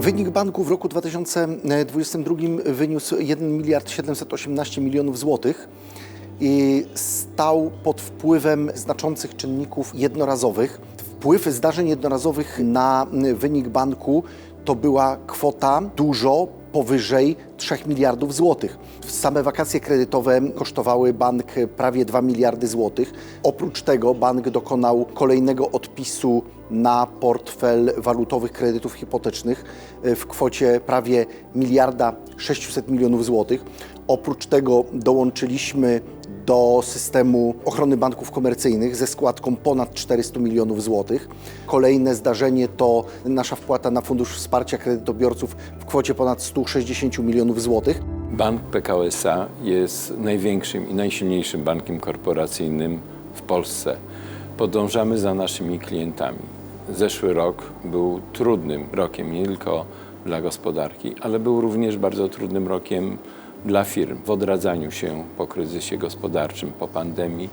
Wynik banku w roku 2022 wyniósł 1 miliard 718 milionów złotych i stał pod wpływem znaczących czynników jednorazowych. Wpływ zdarzeń jednorazowych na wynik banku to była kwota dużo powyżej 3 miliardów złotych. Same wakacje kredytowe kosztowały bank prawie 2 miliardy złotych. Oprócz tego bank dokonał kolejnego odpisu na portfel walutowych kredytów hipotecznych w kwocie prawie miliarda 600 milionów złotych. Oprócz tego dołączyliśmy do systemu ochrony banków komercyjnych ze składką ponad 400 milionów złotych. Kolejne zdarzenie to nasza wpłata na Fundusz Wsparcia Kredytobiorców w kwocie ponad 160 milionów złotych. Bank PKO SA jest największym i najsilniejszym bankiem korporacyjnym w Polsce. Podążamy za naszymi klientami. Zeszły rok był trudnym rokiem nie tylko dla gospodarki, ale był również bardzo trudnym rokiem dla firm w odradzaniu się po kryzysie gospodarczym, po pandemii,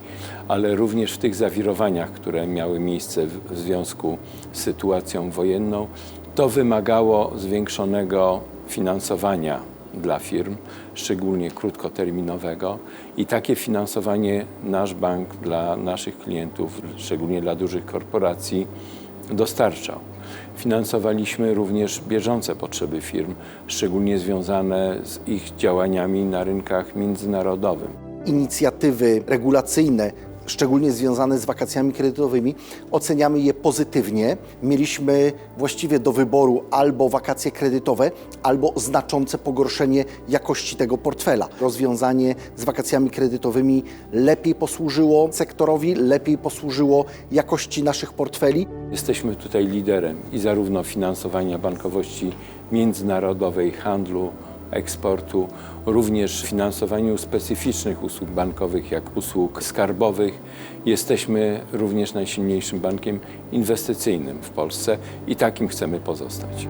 ale również w tych zawirowaniach, które miały miejsce w związku z sytuacją wojenną. To wymagało zwiększonego finansowania dla firm, szczególnie krótkoterminowego i takie finansowanie nasz bank dla naszych klientów, szczególnie dla dużych korporacji, dostarczał. Finansowaliśmy również bieżące potrzeby firm, szczególnie związane z ich działaniami na rynkach międzynarodowym. inicjatywy regulacyjne, szczególnie związane z wakacjami kredytowymi, oceniamy je pozytywnie. Mieliśmy właściwie do wyboru albo wakacje kredytowe, albo znaczące pogorszenie jakości tego portfela. Rozwiązanie z wakacjami kredytowymi lepiej posłużyło sektorowi, lepiej posłużyło jakości naszych portfeli. Jesteśmy tutaj liderem i zarówno finansowania bankowości międzynarodowej, handlu, eksportu, również finansowaniu specyficznych usług bankowych, jak usług skarbowych. Jesteśmy również najsilniejszym bankiem inwestycyjnym w Polsce i takim chcemy pozostać.